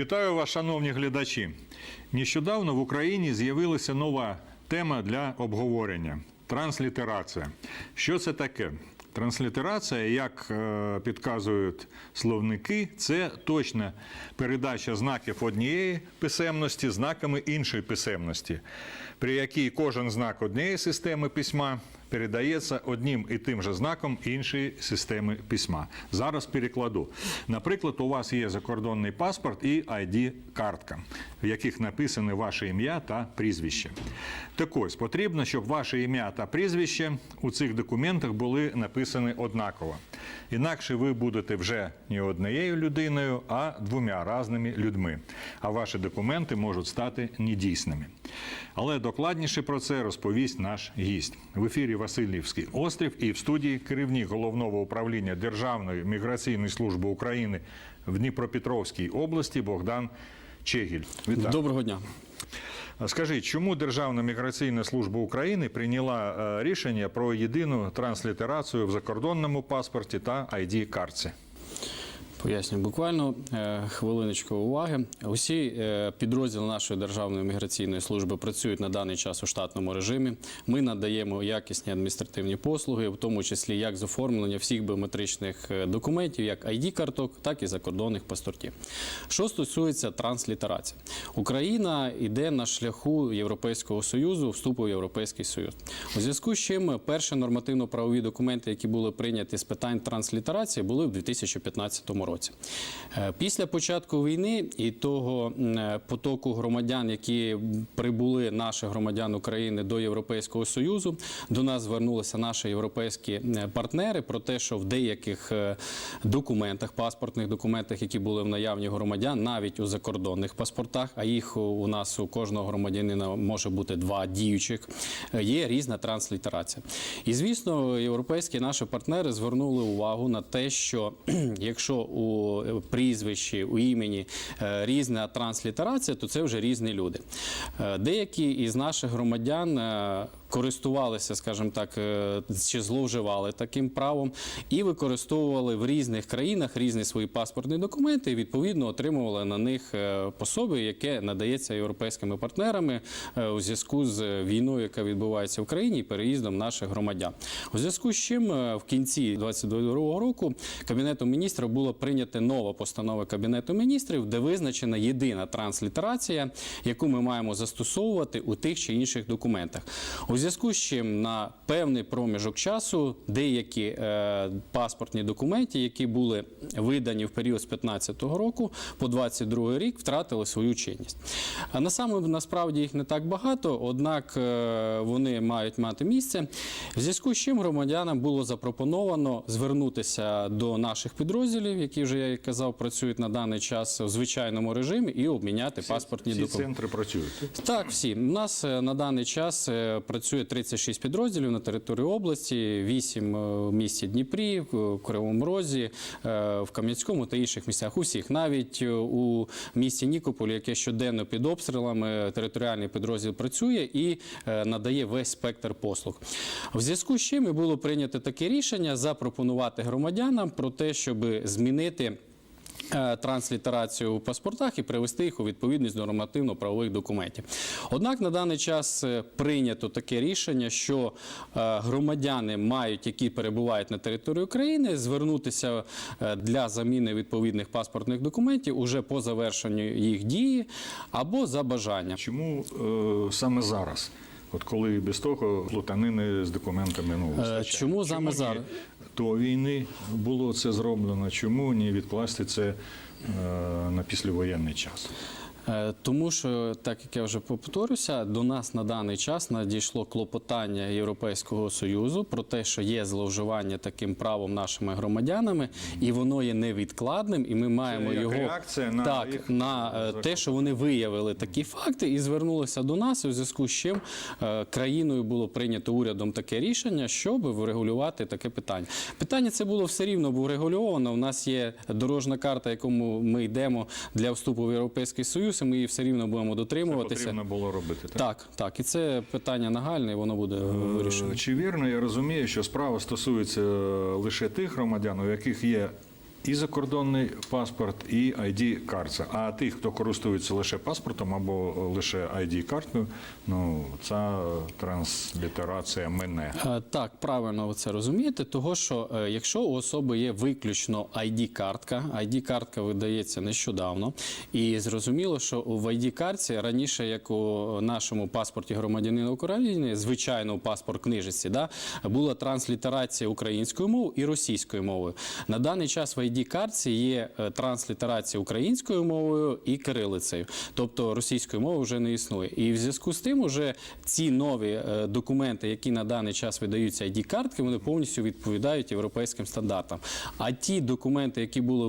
Вітаю вас, шановні глядачі. Нещодавно в Україні з'явилася нова тема для обговорення транслітерація. Що це таке? Транслітерація, як е, підказують словники, це точна передача знаків однієї писемності знаками іншої писемності, при якій кожен знак однієї системи письма передається одним і тим же знаком іншої системи письма. Зараз перекладу. Наприклад, у вас є закордонний паспорт і ID-картка, в яких написане ваше ім'я та прізвище. Так ось потрібно, щоб ваше ім'я та прізвище у цих документах були написані однаково. Інакше ви будете вже не однією людиною, а двома різними людьми. А ваші документи можуть стати недійсними. Але докладніше про це розповість наш гість. В ефірі Васильівський острів і в студії керівник головного управління Державної міграційної служби України в Дніпропетровській області Богдан Чегіль. Вітаю. Доброго дня. Скажіть, чому Державна міграційна служба України прийняла е, рішення про єдину транслітерацію в закордонному паспорті та ID-картці? Поясню буквально е, хвилиночку уваги. Усі е, підрозділи нашої державної міграційної служби працюють на даний час у штатному режимі. Ми надаємо якісні адміністративні послуги, в тому числі як з оформлення всіх біометричних е, документів, як ID-карток, так і закордонних паспортів. Що стосується транслітерації, Україна йде на шляху Європейського союзу, вступу в Європейський Союз. У зв'язку з чим перші нормативно-правові документи, які були прийняті з питань транслітерації, були в 2015 році. Е, Після початку війни і того е, потоку громадян, які прибули наших громадян України до Європейського Союзу, до нас звернулися наші європейські е, партнери про те, що в деяких документах, паспортних документах, які були в наявні громадян, навіть у закордонних паспортах, а їх у- нас у кожного громадянина може бути два діючих, є різна транслітерація. І звісно, європейські наші партнери звернули увагу на те, що якщо у е, прізвищі, у імені е, різна транслітерація, то це вже різні люди. Е, Деякі із наших громадян користувалися, скажімо так, е, чи зловживали таким правом і використовували в різних країнах різні свої паспортні документи, і відповідно отримували на них е, пособи, яке надається європейськими партнерами е, у зв'язку з війною, яка відбувається в країні, і переїздом наших громадян. У зв'язку з чим в кінці 2022 року Кабінетом міністрів було прийнято нова постанова Кабінету міністрів, де визначена єдина транслітерація, яку ми маємо застосовувати у тих чи інших документах. У зв'язку з чим на певний проміжок часу деякі е, паспортні документи, які були видані в період з 15 року по 22 рік, втратили свою чинність. А на саме насправді їх не так багато, однак е, вони мають мати місце. В зв'язку з чим громадянам було запропоновано звернутися до наших підрозділів, які вже я і казав, працюють на даний час в звичайному режимі, і обміняти паспортні Всі документи. центри працюють. Так, всі. У нас е, на даний час е, працює 36 підрозділів на території області, 8 в місті Дніпрі, в Кривому Розі, е, в Кам'янському та інших місцях. Усіх. Навіть е, у місті Нікополь, яке щоденно під обстрілами, територіальний підрозділ працює і е, надає весь спектр послуг. В зв'язку з чим і було прийнято таке рішення запропонувати громадянам про те, щоб змінити. Е, Транслітерацію у паспортах і привести їх у відповідність до нормативно-правових документів. Однак на даний час е, прийнято таке рішення, що е, громадяни мають, які перебувають на території України, звернутися для заміни відповідних паспортних документів уже по завершенню їх дії або за бажанням. Чому е, саме зараз? От коли без того плутанини з документами ну, вистачає. чому саме зараз? До війни було це зроблено. Чому не відкласти це е, на післявоєнний час? Е, Тому що, так як я вже повторюся, до нас на даний час надійшло клопотання Європейського союзу про те, що є зловживання таким правом нашими громадянами, і воно є невідкладним, і ми маємо як його реакція на так їх на е, те, що вони виявили такі факти і звернулися до нас, у зв'язку з чим е, країною було прийнято урядом таке рішення, щоб врегулювати таке питання. Питання це було все рівно був регульовано. У нас є дорожна карта, якому ми йдемо для вступу в Європейський Союз, і ми її все рівно будемо дотримуватися. Потрібно було робити. Так? Так, так, і це питання нагальне, і воно буде вирішено. Чи вірно я розумію, що справа стосується е, лише тих громадян, у яких є і закордонний паспорт, і ID-картка. А тих, хто користується лише паспортом або лише ID-карткою, ну ця транслітерація мене. Е, Так, правильно ви це розумієте, того що е, якщо у особи є виключно ID-картка, ID-картка видається нещодавно, і зрозуміло, що в ID-картці раніше, як у нашому паспорті громадянина України, звичайно, у паспорт книжці, да, була транслітерація українською мовою і російською мовою. На даний час в ID-картці є е, транслітерація українською мовою і кирилицею, тобто російської мови вже не існує. І в зв'язку з тим, уже ці нові е, документи, які на даний час видаються ID-картки, вони повністю відповідають європейським стандартам. А ті документи, які були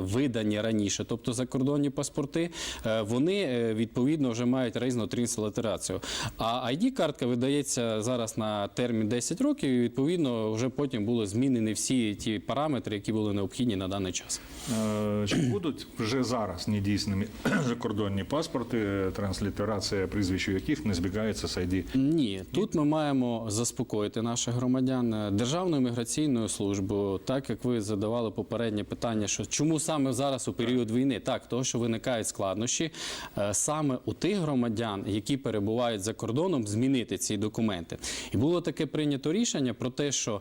видані раніше, тобто закордонні паспорти, е, вони відповідно вже мають різну транслітерацію. А ID-картка видається зараз на термін 10 років, і відповідно вже потім були змінені всі ті параметри, які були необхідні на даний час. Е, Чи будуть вже зараз недійсними закордонні паспорти, транслітерація прізвищ яких не збігається з ID? Ні, тут ми маємо заспокоїти наших громадян Е, Державною міграційною службою, так як ви задавали попереднє питання, що чому саме зараз у період війни? Так, того, що виникають складнощі е, саме у тих громадян, які перебувають за кордоном, змінити ці документи. І було таке прийнято рішення про те, що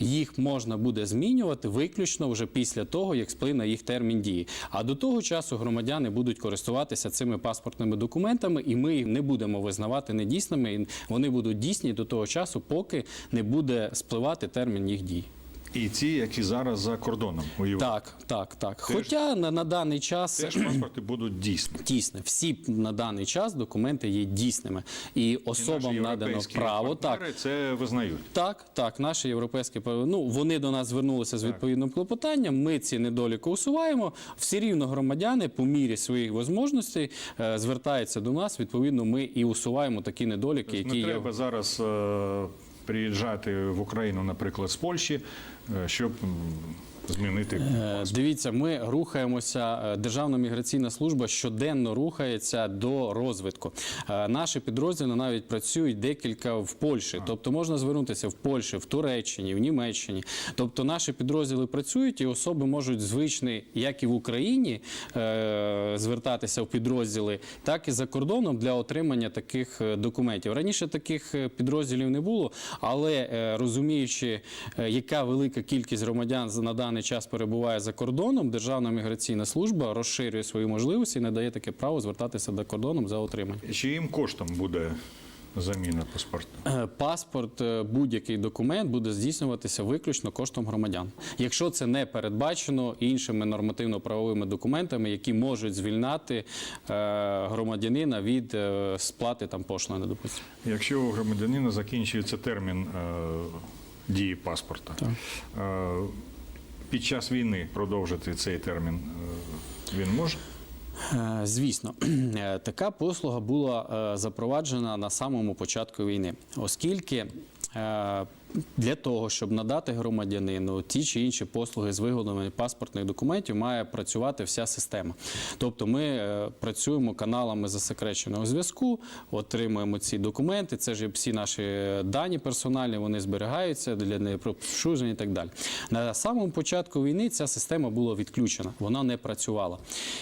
їх можна буде змінювати виключно вже після того, як сплине їх термін дії. А до того часу громадяни будуть користуватися цими паспортними документами, і ми їх не будемо визнавати недійсними. Вони будуть дійсні до того часу, поки не буде спливати термін їх дій. І ті, які зараз за кордоном у Європі. Так, так, так. Хоча на, на даний час Теж паспорти будуть дійсні. дійсно всі на даний час документи є дійсними, і І особам наші надано право так. це визнають. Так, так, наші європейські ну вони до нас звернулися з відповідним клопотанням. Ми ці недоліки усуваємо. Всі рівно громадяни по мірі своїх можливостей е, звертаються до нас. Відповідно, ми і усуваємо такі недоліки, які Не є. треба зараз е, приїжджати в Україну, наприклад, з Польщі, щоб м, змінити Е, Дивіться, ми рухаємося. е, Державна міграційна служба щоденно рухається до розвитку. Е, Наші підрозділи навіть працюють декілька в Польщі. Тобто можна звернутися в Польщі, в Туреччині, в Німеччині. Тобто наші підрозділи працюють, і особи можуть звичні, як і в Україні, звертатися в підрозділи, так і за кордоном для отримання таких документів. Раніше таких підрозділів не було, але розуміючи, яка велика кількість громадян на даний час перебуває за кордоном, Державна міграційна служба розширює свої можливості і надає таке право звертатися за кордоном за отримання. чиїм коштом буде заміна паспорту? Е, Паспорт, е, будь-який документ буде здійснюватися виключно коштом громадян, якщо це не передбачено іншими нормативно-правовими документами, які можуть звільняти е, громадянина від сплати там пошлини, допустимо. Якщо у громадянина закінчується термін е, дії паспорта, е, під час війни продовжити цей термін е, він може? Е, Звісно, Е, така послуга була запроваджена на самому початку війни, оскільки для того, щоб надати громадянину ті чи інші послуги з виготовлення паспортних документів, має працювати вся система. Тобто ми е, працюємо каналами засекреченого зв'язку, отримуємо ці документи. Це ж всі наші дані персональні, вони зберігаються для непрошуження і так далі. На самому початку війни ця система була відключена, вона не працювала.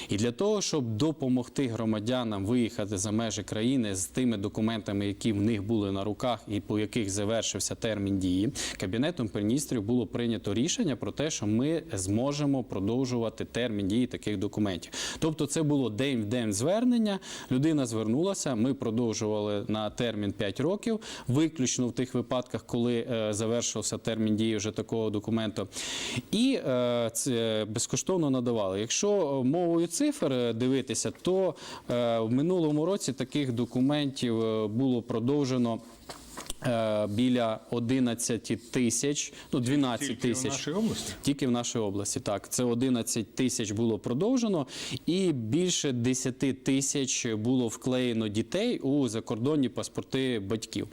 І для того, щоб допомогти громадянам виїхати за межі країни з тими документами, які в них були на руках і по яких завершився термін дії, кабінетом міністрів було прийнято рішення про те, що ми зможемо продовжувати термін дії таких документів. Тобто, це було день в день звернення. Людина звернулася. Ми продовжували на термін 5 років, виключно в тих випадках, коли е, завершився термін дії вже такого документу, і е, це безкоштовно надавали. Якщо е, мовою цифр е, дивитися, то е, в минулому році таких документів е, було продовжено. Е, Біля 11 тисяч, ну 12 Тільки в тисяч. нашій області? Тільки в нашій області, так. Це 11 тисяч було продовжено, і більше 10 тисяч було вклеєно дітей у закордонні паспорти батьків.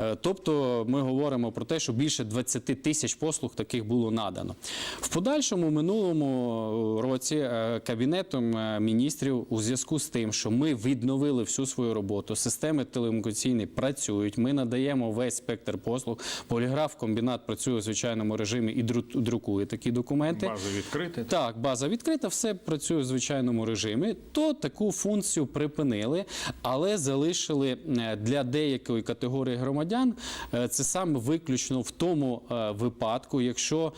Е, Тобто ми говоримо про те, що більше 20 тисяч послуг таких було надано. В подальшому минулому році е, Кабінетом е, міністрів у зв'язку з тим, що ми відновили всю свою роботу, системи телекомунікаційні працюють, ми надаємо надаємо весь спектр послуг. Поліграф комбінат працює у звичайному режимі і дру- друкує такі документи. База відкрита. Так, база відкрита, все працює у звичайному режимі. То таку функцію припинили, але залишили е, для деякої категорії громадян е, це саме виключно в тому е, випадку, якщо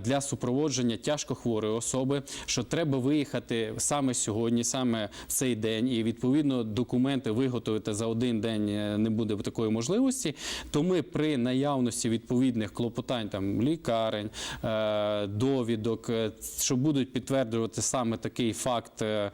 для супроводження тяжкохворої особи, що треба виїхати саме сьогодні, саме в цей день, і відповідно документи виготовити за один день не буде такої можливості, то ми при наявності відповідних клопотань там лікарень, е, довідок, е, що будуть підтверджувати саме такий факт, е,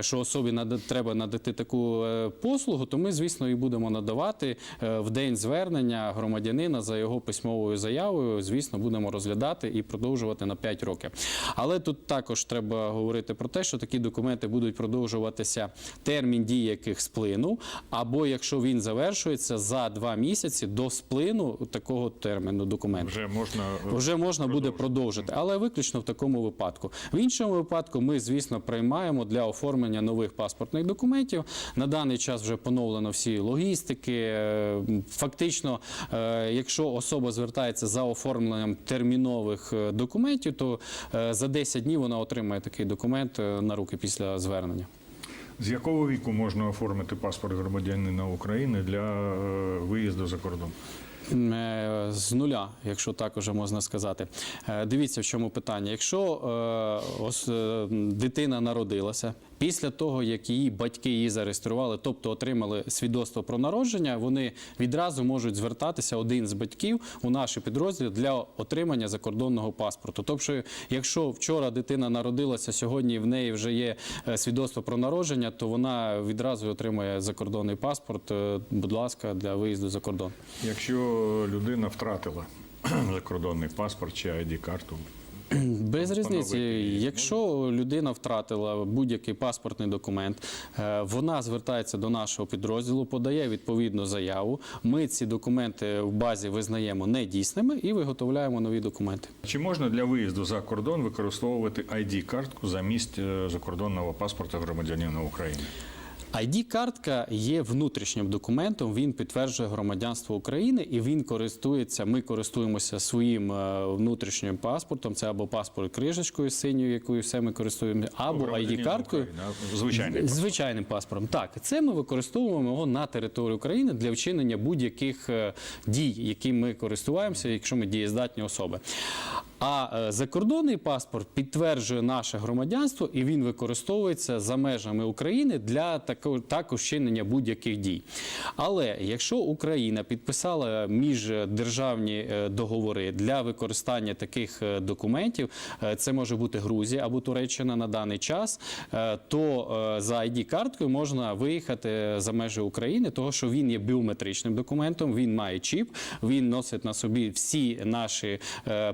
що особі треба надати таку послугу, то ми, звісно, і будемо надавати в день звернення громадянина за його письмовою заявою. Звісно, будемо розглядати і продовжувати на 5 років. Але тут також треба говорити про те, що такі документи будуть продовжуватися термін дії яких сплинув, або якщо він завершується за два місяці до сплину такого терміну документу. Вже можна е, Вже можна буде продовжити, але виключно в такому випадку. В іншому випадку ми, звісно, приймаємо для оформлення нових паспортних документів. На даний час вже поновлено всі логістики. Е, Фактично, е, якщо особа звертається за оформленням термінових документів, то за 10 днів вона отримає такий документ на руки після звернення. З якого віку можна оформити паспорт громадянина України для е, виїзду за кордон? Е, З нуля, якщо так уже можна сказати. Е, Дивіться, в чому питання. Якщо ос- е, дитина народилася після того, як її батьки її зареєстрували, тобто отримали свідоцтво про народження, вони відразу можуть звертатися один з батьків у наші підрозділи для отримання закордонного паспорту. Тобто, якщо вчора дитина народилася, сьогодні в неї вже є е, свідоцтво про народження, то вона відразу отримує закордонний паспорт. е, Будь ласка, для виїзду за кордон. Якщо людина втратила закордонний паспорт чи ID-карту, Без різниці, якщо людина втратила будь-який паспортний документ, е, вона звертається до нашого підрозділу, подає відповідну заяву. Ми ці документи в базі визнаємо недійсними і виготовляємо нові документи. чи можна для виїзду за кордон використовувати ID-картку замість е, закордонного паспорта громадянина України? ID-картка є внутрішнім документом. Він підтверджує громадянство України і він користується. Ми користуємося своїм е, внутрішнім паспортом. Це або паспорт крижечкою синьою, якою все ми користуємося, або Громадянина ID-карткою. А Звичайним паспортом. Так, це ми використовуємо його на території України для вчинення будь-яких е, дій, яким ми користуємося, якщо ми дієздатні особи. А е, закордонний паспорт підтверджує наше громадянство і він використовується за межами України для тако- також вчинення будь-яких дій. Але якщо Україна підписала міждержавні е, договори для використання таких е, документів, це може бути Грузія або Туреччина на даний час, то за ID-карткою можна виїхати за межі України, того що він є біометричним документом, він має чіп, він носить на собі всі наші е,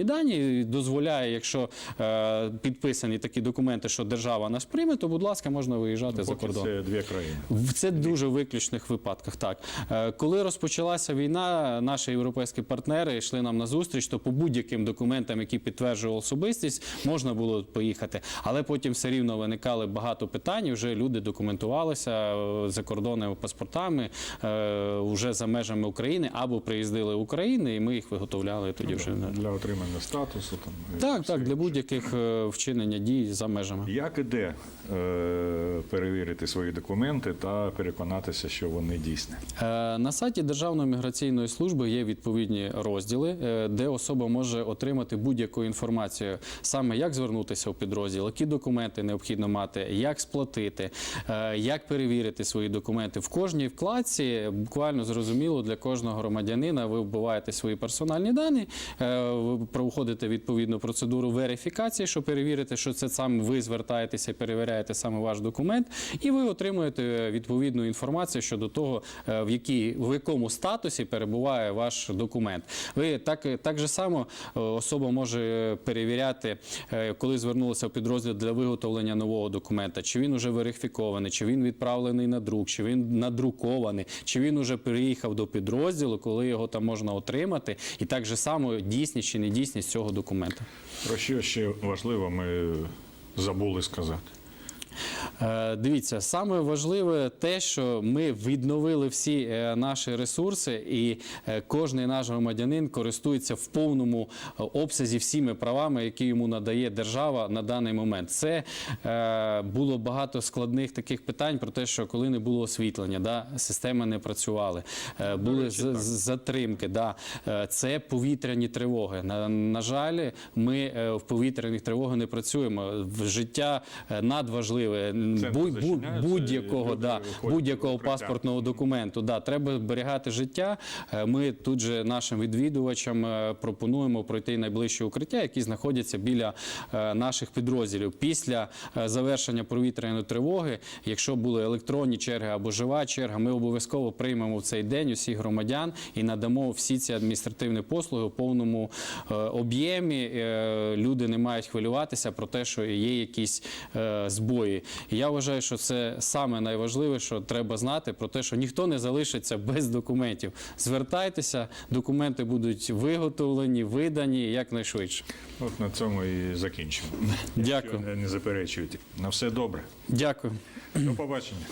персональні дані. і Дозволяє, якщо е, підписані такі документи, що держава нас прийме, то будь ласка, можна виїжджати за кордон. це дві країни. В це дуже виключних випадках. Так Е, коли розпочалася війна, наші європейські партнери йшли нам на зустріч, то по будь-яким документам, які підтверджували особистість, можна було поїхати. Але потім все рівно виникали багато питань. і Вже люди документувалися е, закордонними паспортами е, вже за межами України або приїздили в Україну, і ми їх виготовляли тоді вже. Для отримання статусу. Там, Так, так, для будь-яких е, вчинення дій за межами. Як і де е, перевірити свої документи та переконатися, що вони дійсні? Е, На сайті Державної міграційної служби є відповідні розділи, е, де особа може отримати будь-яку інформацію, саме як звернутися в підрозділ, які документи необхідно мати, як сплатити, е, як перевірити свої документи. В кожній вкладці буквально зрозуміло для кожного громадянина. Ви вбиваєте свої персональні дані, е, ви проходите відповідну процедуру верифікації, щоб перевірити, що це саме ви звертаєтеся перевіряєте саме ваш документ, і ви отримуєте відповідну інформацію щодо того, е, в, якій, в якому статусі перебуває ваш документ. Ви так, так же само е, особа може перевіряти, е, коли звернулася в підрозділ для виготовлення нового документа, чи він уже верифікований, чи він відправлений на друк, чи він надрукований, чи він уже приїхав до підрозділу, коли його там можна отримати, і так же само дійсність чи недійсність цього документа. Про що ще важливо, ми забули сказати. Е, Дивіться, саме важливе те, що ми відновили всі е, наші ресурси, і е, кожний наш громадянин користується в повному обсязі всіми правами, які йому надає держава на даний момент. Це було багато складних таких питань про те, що коли не було освітлення, да, системи не працювали, були з- затримки. Да. Це повітряні тривоги. На, на жаль, ми в повітряних тривогах не працюємо. Життя надважливе. Будь- зачиняються, будь-якого да, будь-якого паспортного документу. Да, треба зберігати життя. Е, Ми тут же нашим відвідувачам е, пропонуємо пройти найближче укриття, які знаходяться біля е, наших підрозділів. Після е, завершення повітряної тривоги, якщо були електронні черги або жива черга, ми обов'язково приймемо в цей день усіх громадян і надамо всі ці адміністративні послуги у повному е, об'ємі. Е, Люди не мають хвилюватися про те, що є якісь е, збої. І я вважаю, що це саме найважливіше, що треба знати про те, що ніхто не залишиться без документів. Звертайтеся, документи будуть виготовлені, видані якнайшвидше. От на цьому і закінчимо. Дякую. Якщо Не заперечуйте. На все добре. Дякую. До побачення.